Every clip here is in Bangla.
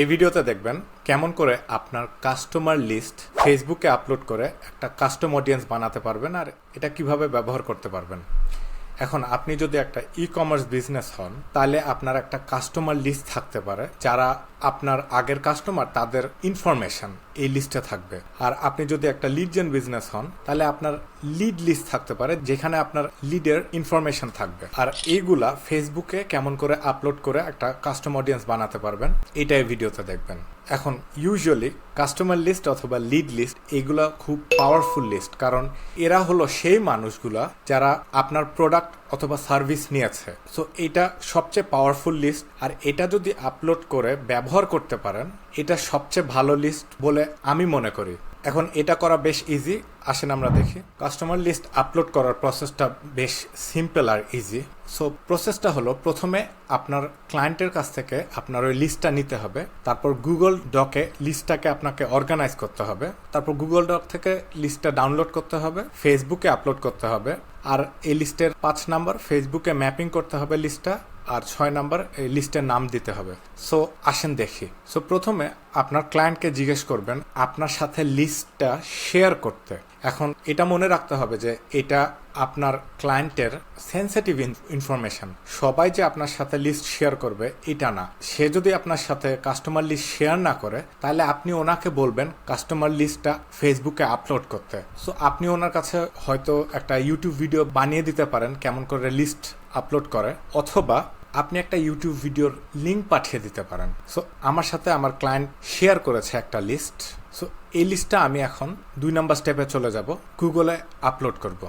এই ভিডিওতে দেখবেন কেমন করে আপনার কাস্টমার লিস্ট ফেসবুকে আপলোড করে একটা কাস্টম অডিয়েন্স বানাতে পারবেন আর এটা কীভাবে ব্যবহার করতে পারবেন। এখন আপনি যদি একটা ই কমার্স বিজনেস হন, তাহলে আপনার একটা কাস্টমার লিস্ট থাকতে পারে, যারা আপনার আগের কাস্টমার তাদের ইনফরমেশন এই লিস্টে থাকবে। আর আপনি যদি একটা লিড জেন বিজনেস হন, তাহলে আপনার লিড লিস্ট থাকতে পারে, যেখানে আপনার লিডের ইনফরমেশন থাকবে। আর এইগুলা ফেসবুকে কেমন করে আপলোড করে একটা কাস্টম অডিয়েন্স বানাতে পারবেন, এটাই ভিডিওতে দেখবেন। এখন ইউজুয়ালি কাস্টমার লিস্ট অথবা লিড লিস্ট এগুলা খুব পাওয়ারফুল লিস্ট কারণ এরা হলো সেই মানুষগুলা যারা আপনার প্রোডাক্ট অথবা সার্ভিস নিয়েছে। সো এটা সবচেয়ে পাওয়ারফুল লিস্ট আর এটা যদি আপলোড করে ব্যবহার করতে পারেন, এটা সবচেয়ে ভালো লিস্ট বলে আমি মনে করি। এখন এটা করা বেশ ইজি আসেন আমরা দেখি। কাস্টমার লিস্ট আপলোড করার প্রসেসটা বেশ সিম্পল আর ইজি সো প্রসেসটা হলো প্রথমে আপনার ক্লায়েন্টের কাছ থেকে আপনার ওই লিস্টটা নিতে হবে। তারপর গুগল ডকে লিস্টটাকে আপনাকে অর্গানাইজ করতে হবে। তারপর গুগল ডক থেকে লিস্টটা ডাউনলোড করতে হবে ফেসবুকে আপলোড করতে হবে। আর এই লিস্টের পাঁচ নাম্বার ফেসবুকে ম্যাপিং করতে হবে লিস্টটা আর ছয় নাম্বার, এই লিস্টের নাম দিতে হবে। সো আসেন দেখি। সো প্রথমে আপনার ক্লায়েন্টকে জিজ্ঞেস করবেন, আপনার সাথে লিস্টটা শেয়ার করতে। এখন এটা মনে রাখতে হবে যে এটা আপনার ক্লায়েন্টের সেন্সিটিভ ইনফরমেশন সবাই যে আপনার সাথে লিস্ট শেয়ার করবে, এটা না। সে যদি আপনার সাথে কাস্টমার লিস্ট শেয়ার না করে, তাহলে আপনি ওনাকে বলবেন কাস্টমার লিস্টটা ফেসবুকে আপলোড করতে। সো আপনি ওনার কাছে হয়তো একটা ইউটিউব ভিডিও বানিয়ে দিতে পারেন, কেমন করে লিস্ট আপলোড করে, অথবা আপনি একটা ইউটিউব ভিডিওর লিঙ্ক পাঠিয়ে দিতে পারেন। সো আমার সাথে আমার ক্লায়েন্ট শেয়ার করেছে একটা লিস্ট সো এই লিস্টটা আমি এখন দুই নাম্বার স্টেপে চলে যাব গুগলে আপলোড করব।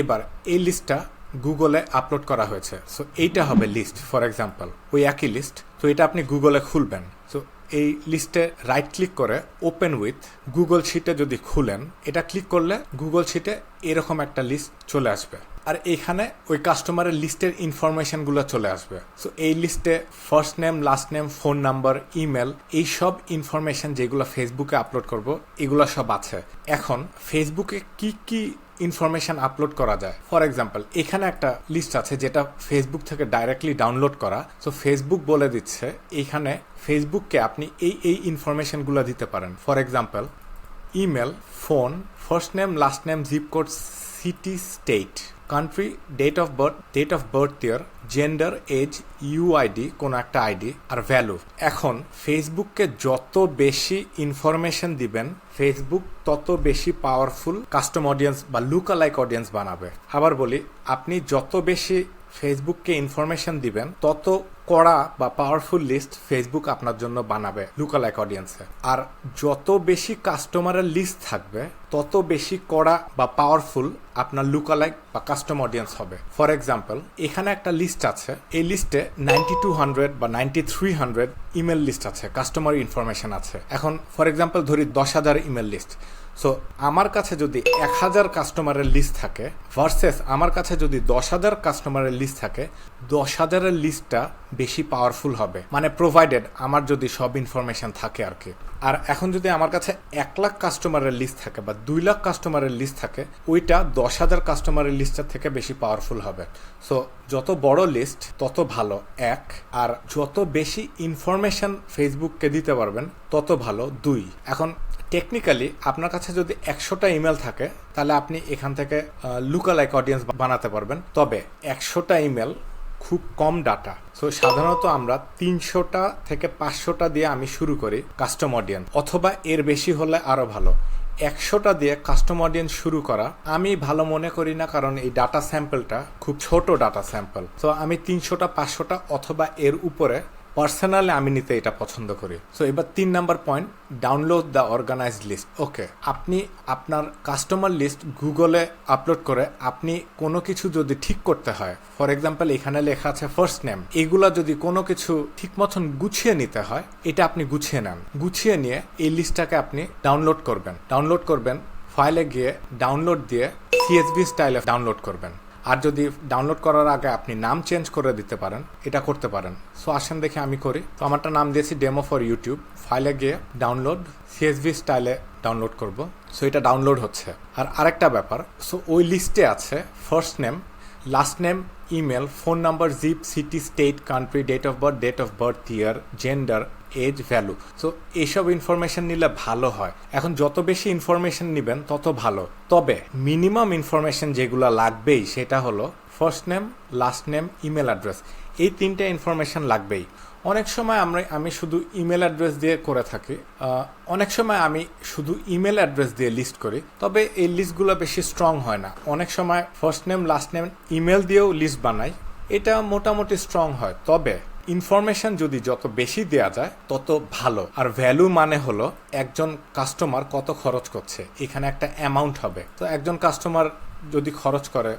এবার এই লিস্টটা গুগলে আপলোড করা হয়েছে। সো এইটা হবে লিস্ট ফর এক্সাম্পল ওই একই লিস্ট তো এটা আপনি গুগলে খুলবেন। সো এই লিস্টে রাইট ক্লিক করে ওপেন উইথ গুগল শিটে যদি খুলেন, এটা ক্লিক করলে গুগল শিটে এরকম একটা লিস্ট চলে আসবে। আর এখানে ওই কাস্টমারের লিস্টের ইনফরমেশনগুলো চলে আসবে। সো এই লিস্টে first name last name phone number email এই সব ইনফরমেশন যেগুলো ফেসবুকে আপলোড করব, এগুলো সব আছে। এখন ফেসবুকে কি কি ইনফরমেশন আপলোড করা যায়। ফর এক্সাম্পল এখানে একটা লিস্ট আছে যেটা ফেসবুক থেকে ডাইরেক্টলি ডাউনলোড করা। সো ফেসবুক বলে দিচ্ছে, এখানে ফেসবুককে আপনি এই এই ইনফরমেশনগুলো দিতে পারেন। For example email phone first name last name zip code city state country date of birth date of birth year gender age UID কোনো একটা আইডি আর ভ্যালু এখন ফেসবুককে যত বেশি ইনফরমেশন দিবেন ফেসবুক তত বেশি পাওয়ারফুল কাস্টম অডিয়েন্স বা লুকালাইক অডিয়েন্স বানাবে। আবার বলি, আপনি যত বেশি ফেসবুককে ইনফরমেশন দিবেন, তত কড়া বা পাওয়ারফুল লিস্ট ফেসবুক আপনার জন্য বানাবে লুকালাইক অডিয়েন্সে আর যত বেশি কাস্টমারের লিস্ট থাকবে, তত বেশি কড়া বা পাওয়ারফুল আপনার লুকালাইক বা কাস্টম অডিয়েন্স হবে। ফর এক্সাম্পল এখানে একটা লিস্ট আছে, এই লিস্টে নাইনটি টু হান্ড্রেড বা ninety three hundred email list আছে কাস্টমার ইনফরমেশন আছে। এখন ফর এক্সাম্পল ধরি দশ হাজার ইমেল লিস্ট সো আমার কাছে যদি এক হাজার কাস্টমারের লিস্ট থাকে ভার্সেস আমার কাছে যদি দশ হাজার কাস্টমারের লিস্ট থাকে, দশ হাজারের লিস্টটা বেশি পাওয়ারফুল হবে। মানে প্রোভাইডেড আমার যদি সব ইনফরমেশন থাকে আর কি। আর এখন যদি আমার কাছে এক লাখ কাস্টমারের লিস্ট থাকে বা দুই লাখ কাস্টমারের লিস্ট থাকে, ওইটা দশ হাজার কাস্টমারের লিস্টের থেকে বেশি পাওয়ারফুল হবে। সো যত বড় লিস্ট তত ভালো। এক, আর যত বেশি ইনফরমেশন ফেসবুককে দিতে পারবেন, তত ভালো। দুই, এখন টেকনিক্যালি আপনার কাছে যদি একশোটা ইমেল থাকে, তাহলে আপনি এখান থেকে লুকালাইক অডিয়েন্স বানাতে পারবেন। তবে একশোটা ইমেল খুব কম ডাটা সো সাধারণত আমরা তিনশোটা থেকে পাঁচশোটা দিয়ে আমি শুরু করি কাস্টম অডিয়েন্স অথবা এর বেশি হলে আরও ভালো। একশোটা দিয়ে কাস্টম অডিয়েন্স শুরু করা আমি ভালো মনে করি না, কারণ এই ডাটা স্যাম্পলটা খুব ছোট ডাটা স্যাম্পল তো আমি তিনশোটা, পাঁচশোটা অথবা এর উপরে পার্সোনালি আমি নিতে এটা পছন্দ করি। সো এবার তিন number point download the organized list okay আপনি আপনার কাস্টমার লিস্ট গুগলে আপলোড করে আপনি কোনো কিছু যদি ঠিক করতে হয় ফর এক্সাম্পল এখানে লেখা আছে ফার্স্ট নেম এগুলা যদি কোনো কিছু ঠিক মতন গুছিয়ে নিতে হয়, এটা আপনি গুছিয়ে নেন। গুছিয়ে নিয়ে এই লিস্টটাকে আপনি ডাউনলোড করবেন। ডাউনলোড করবেন ফাইলে গিয়ে ডাউনলোড দিয়ে সিএসবি স্টাইলে ডাউনলোড করবেন। আর যদি ডাউনলোড করার আগে আপনি নাম চেঞ্জ করে দিতে পারেন, এটা করতে পারেন। সো আসেন দেখে আমি করি। তো আমারটা নাম দিয়েছি ডেমো ফর ইউটিউব ফাইলে গিয়ে ডাউনলোড সিএসভি স্টাইলে ডাউনলোড করব। সো এটা ডাউনলোড হচ্ছে। আর আরেকটা ব্যাপার সো ওই লিস্টে আছে first name last name email phone number zip city state country date of birth date of birth year gender age value. So এইসব ইনফরমেশন নিলে ভালো হয়। এখন যত বেশি ইনফরমেশন নেবেন, তত ভালো। তবে মিনিমাম ইনফরমেশন যেগুলো লাগবেই, সেটা হলো first name last name email address এই তিনটে ইনফরমেশন লাগবেই। অনেক সময় আমরা, আমি শুধু ইমেল অ্যাড্রেস দিয়ে করে থাকি। অনেক সময় আমি শুধু ইমেল অ্যাড্রেস দিয়ে লিস্ট করি। তবে এই লিস্টগুলো বেশি স্ট্রং হয় না। অনেক সময় first name last name email দিয়েও লিস্ট বানাই। এটা মোটামুটি স্ট্রং হয়। তবে ইনফরমেশন যদি যত বেশি দেয়া যায়, তত ভালো। আর ভ্যালু মানে হলো একজন কাস্টমার কত খরচ করছে। এখানে একটা অ্যামাউন্ট হবে। তো একজন কাস্টমার যদি খরচ করে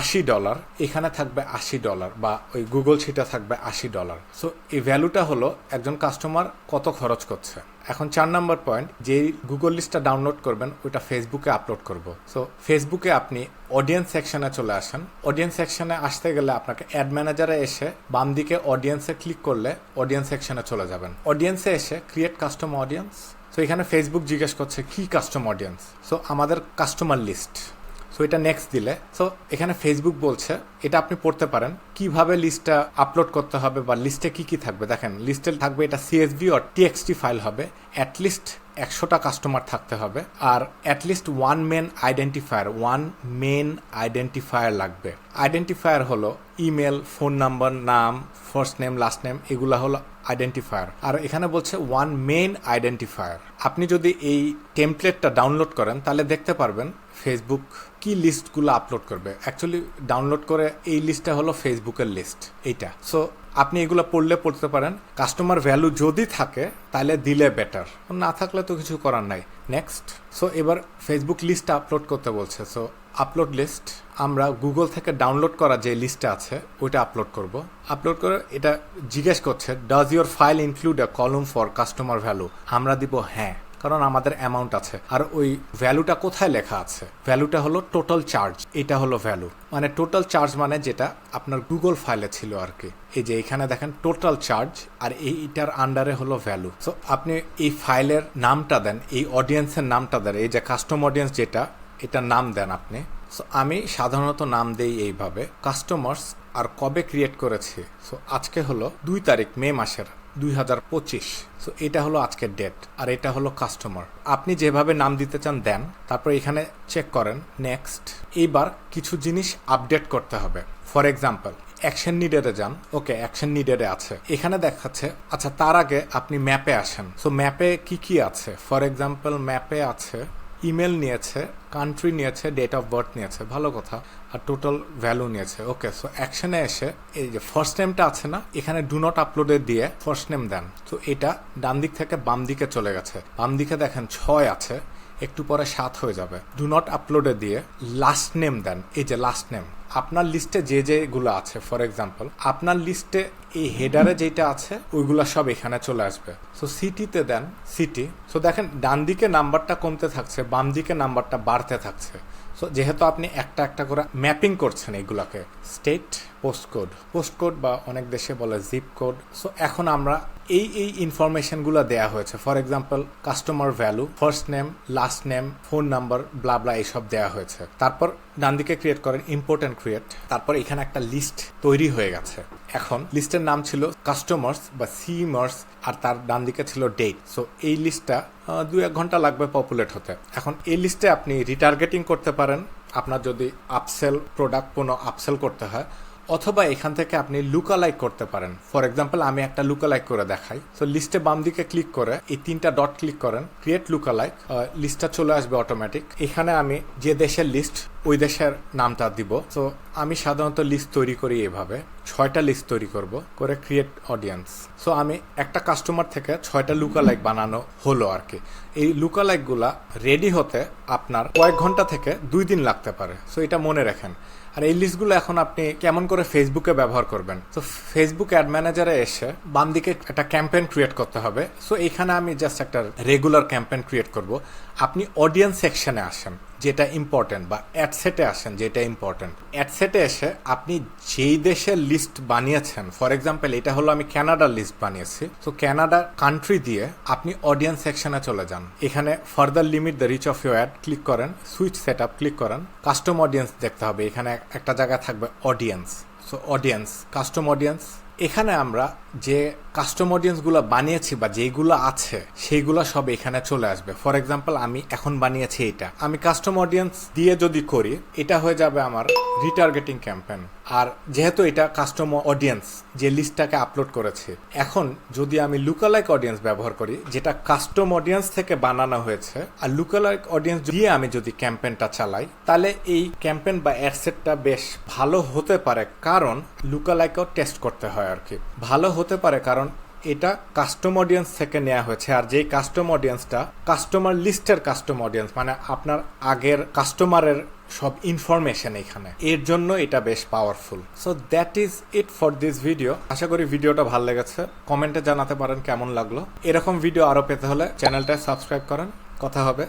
আশি ডলার, এখানে থাকবে আশি ডলার বা ওই গুগল শিটে থাকবে আশি ডলার। সো এই ভ্যালুটা হলো একজন কাস্টমার কত খরচ করছে। এখন চার নম্বর পয়েন্ট যে গুগল লিস্টটা ডাউনলোড করবেন, ওইটা ফেসবুকে আপলোড করব। সো ফেসবুকে আপনি অডিয়েন্স সেকশনে চলে আসেন। অডিয়েন্স সেকশনে আসতে গেলে আপনাকে অ্যাড ম্যানেজারে এসে বাম দিকে অডিয়েন্সে ক্লিক করলে অডিয়েন্স সেকশনে চলে যাবেন। অডিয়েন্সে এসে ক্রিয়েট কাস্টম অডিয়েন্স সো এখানে ফেসবুক জিজ্ঞেস করছে, কি কাস্টম অডিয়েন্স সো আমাদের কাস্টমার লিস্ট সো এটা নেক্সট দিলে। সো এখানে ফেসবুক বলছে, এটা আপনি পড়তে পারেন। কীভাবে লিস্টটা আপলোড করতে হবে বা লিস্টে কি কি থাকবে? দেখেন লিস্টে থাকবে এটা সিএসভি অর টিএক্সটি ফাইল হবে। অ্যাটলিস্ট একশোটা কাস্টমার থাকতে হবে আর at least one main identifier one main identifier লাগবে। আইডেন্টিফায়ার হলো ইমেল ফোন নাম্বার নাম ফার্স্ট নেম লাস্ট নেম এগুলা হলো আইডেন্টিফায়ার আর এখানে বলছে ওয়ান মেন আইডেন্টিফায়ার আপনি যদি এই টেমপ্লেটটা ডাউনলোড করেন, তাহলে দেখতে পারবেন ফেসবুক কি লিস্টগুলো আপলোড করবে। অ্যাকচুয়ালি ডাউনলোড করে এই লিস্টটা হলো ফেসবুকের লিস্ট এইটা। সো আপনি এগুলো পড়লে পড়তে পারেন। কাস্টমার ভ্যালু যদি থাকে, তাহলে দিলে বেটার না থাকলে তো কিছু করার নাই। নেক্সট সো এবার ফেসবুক লিস্ট আপলোড করতে বলছে। সো আপলোড লিস্ট আমরা গুগল থেকে ডাউনলোড করা যে লিস্টটা আছে, ওইটা আপলোড করব। আপলোড করে এটা জিজ্ঞেস করছে does your file include a column for customer value আমরা দিব হ্যাঁ। কারণ আমাদের অ্যামাউন্ট আছে। আর ওই ভ্যালুটা কোথায় লেখা আছে? ভ্যালুটা হলো টোটাল চার্জ এটা হলো ভ্যালু মানে টোটাল চার্জ মানে যেটা আপনার গুগল ফাইলে ছিল আর কি। এই যে এখানে দেখেন টোটাল চার্জ আর এইটার আন্ডারে হলো ভ্যালু সো আপনি এই ফাইলের নামটা দেন, এই অডিয়েন্সের নামটা দেন, এই যে কাস্টম অডিয়েন্স যেটা, এটার নাম দেন আপনি। সো আমি সাধারণত নাম দেই এইভাবে। কাস্টমার্স আর কবে ক্রিয়েট করেছি? সো আজকে হলো দুই তারিখ, মে মাসের দুই হাজার পঁচিশ। সো এটা হলো আজকের ডেট আর এটা হলো কাস্টমার আপনি যেভাবে নাম দিতে চান, দেন। তারপর এখানে চেক করেন নেক্সট এইবার কিছু জিনিস আপডেট করতে হবে। ফর এক্সাম্পল অ্যাকশন নিডেরে যান। ওকে অ্যাকশন নিডেরে আছে। এখানে দেখাচ্ছে আচ্ছা তার আগে আপনি ম্যাপে আসেন। সো ম্যাপে কি কি আছে? ফর এক্সাম্পল ম্যাপে আছে ইমেল নিয়েছে কান্ট্রি নিয়েছে ডেট অফ বার্থ নিয়েছে, ভালো কথা, আর টোটাল ভ্যালু নিয়েছে। ওকে সো অ্যাকশনে এসে, এই যে ফার্স্ট নেমটা আছে না, এখানে ডু নট আপলোডে দিয়ে ফার্স্ট নেম দেন। তো এটা ডান দিক থেকে বাম দিকে চলে গেছে। বাম দিকে দেখেন ছয় আছে। একটু পরে সাত হয়ে যাবে। ডু নট আপলোডে দিয়ে লাস্ট নেম দেন। এই যে লাস্ট নেম আপনার লিস্টে যে যেগুলো আছে ফর এক্সাম্পল আপনার লিস্টে এই হেডারে যেটা আছে, ওইগুলো সব এখানে চলে আসবে। সো সিটিতে দেন সিটি সো দেখেন ডান দিকে নাম্বারটা কমতে থাকছে, বাম দিকে নাম্বারটা বাড়তে থাকছে। সো যেহেতু আপনি একটা একটা করে ম্যাপিং করছেন এগুলাকে state post code post code বা অনেক দেশে বলে জিপ কোড সো এখন আমরা এই এই ইনফরমেশনগুলো দেয়া হয়েছে। For example customer value first name last name phone number blah blah এইসব দেওয়া হয়েছে। তারপর ডান দিকে ক্রিয়েট করেন ইম্পোর্ট অ্যান্ড ক্রিয়েট তারপর এখানে একটা লিস্ট তৈরি হয়ে গেছে। এখন লিস্টের নাম ছিল কাস্টমার্স বা সিমার্স আর তার ডান দিকে ছিল ডেট সো এই লিস্টটা দু এক ঘণ্টা লাগবে পপুলেট হতে। এখন এই লিস্টে আপনি রিটার্গেটিং করতে পারেন। আপনার যদি আপসেল প্রোডাক্ট কোনো আপসেল করতে হয় অথবা এখান থেকে আপনি লুকালাইক করতে পারেন। ফর এক্সাম্পল আমি একটা লুকালাইক করে দেখাই। তো লিস্টে বাম দিকে ক্লিক করে, এই তিনটা ডট ক্লিক করেন ক্রিয়েট লুকালাইক লিস্টটা চলে আসবে অটোমেটিক এখানে আমি যে দেশের লিস্ট ওই দেশের নামটা দিব। তো আমি সাধারণত লিস্ট তৈরি করি এভাবে। ছয়টা লিস্ট তৈরি করব করে ক্রিয়েট অডিয়েন্স সো আমি একটা কাস্টমার থেকে ছয়টা লুকালাইক বানানো হলো আর কি এই লুকালাইকগুলা রেডি হতে আপনার কয়েক ঘণ্টা থেকে দুই দিন লাগতে পারে। সো এটা মনে রাখেন। আর এই লিস্টগুলো এখন আপনি কেমন করে ফেসবুকে ব্যবহার করবেন? তো ফেসবুক অ্যাড ম্যানেজারে এসে বাম দিকে একটা ক্যাম্পেন ক্রিয়েট করতে হবে। সো এখানে আমি জাস্ট একটা রেগুলার ক্যাম্পেন ক্রিয়েট করব। আপনি অডিয়েন্স সেকশনে আসেন। যেটা ইম্পর্টেন্ট বা অ্যাডসেটে আসেন যেটা ইম্পর্টেন্ট অ্যাডসেটে এসে আপনি যেই দেশের লিস্ট বানিয়েছেন ফর এক্সাম্পল এটা হলো আমি ক্যানাডার লিস্ট বানিয়েছি। তো ক্যানাডা কান্ট্রি দিয়ে আপনি অডিয়েন্স সেকশনে চলে যান। এখানে further limit the reach of your ad click করেন সুইচ সেট আপ ক্লিক করেন কাস্টম অডিয়েন্স দেখতে হবে। এখানে একটা জায়গায় থাকবে audience so audience custom audience এখানে আমরা যে কাস্টম অডিয়েন্সগুলো বানিয়েছি বা যেইগুলো আছে, সেইগুলো সব এখানে চলে আসবে। ফর এক্সাম্পল আমি এখন বানিয়েছি এটা। আমি কাস্টম অডিয়েন্স দিয়ে যদি করি, এটা হয়ে যাবে আমার রিটার্গেটিং ক্যাম্পেন আর যেহেতু এটা কাস্টম অডিয়েন্স যে লিস্টটাকে আপলোড করেছি, এখন যদি আমি লুকালাইক অডিয়েন্স ব্যবহার করি, যেটা কাস্টম অডিয়েন্স থেকে বানানো হয়েছে, আর লুকালাইক অডিয়েন্স দিয়ে আমি যদি ক্যাম্পেনটা চালাই, তাহলে এই ক্যাম্পেন বা অ্যাডসেটটা বেশ ভালো হতে পারে, কারণ লুকালাইকও টেস্ট করতে হয়। আর কি। ভালো হতে পারে কারণ এটা কাস্টম অডিয়েন্স থেকে নেওয়া হয়েছে আর যেই কাস্টম অডিয়েন্সটা কাস্টমার লিস্টের কাস্টম অডিয়েন্স মানে আপনার আগের কাস্টমারের সব ইনফরমেশন এখানে এর জন্য এটা বেশ powerful so that is it for this video আশা করি ভিডিওটা ভালো লেগেছে। কমেন্টে জানাতে পারেন কেমন লাগল। এরকম ভিডিও আরও পেতে হলে চ্যানেলটা সাবস্ক্রাইব করেন। কথা হবে।